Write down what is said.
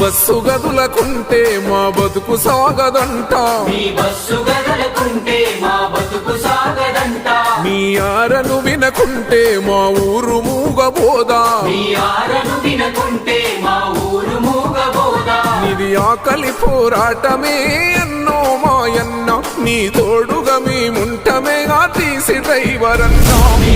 Bus గదులకుంటే మా బతుకు సాగదంట. మీ bus గదులకుంటే మా బతుకు సాగదంట. మీ ఆరను వినకుంటే మా ఊరు మూగబోదా. మీ ఆరను వినకుంటే మా ఊరు మూగబోదా. ఇది ఆకలి పోరాటమే అన్నో మాయన్న. నీ తోడుగా మేముంటమే ఆ తీసి డ్రైవర్ అన్నా మీ